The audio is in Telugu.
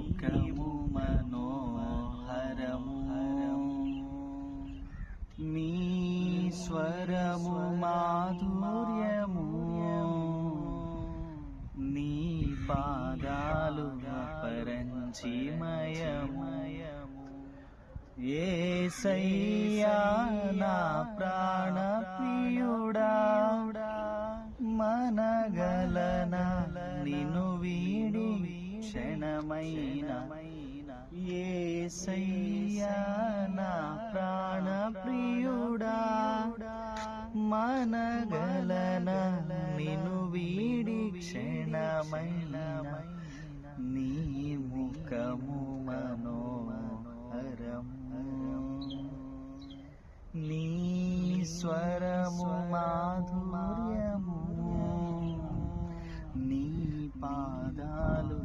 ముఖము మనోహరము. నీ స్వరము మాధుర్యము. నీ పాదాలు పరంచిమయమయము ఏ సయ్యా నా ప్రాణ ప్రియుడా మనగలన నిను క్షణమైన ఏ నా ప్రాణ ప్రియుడా మనగలన నిను వీడి క్షణమైన నీ ముఖము మనోహరం నీ స్వరము మాధుర్యము. నీ పాదాలు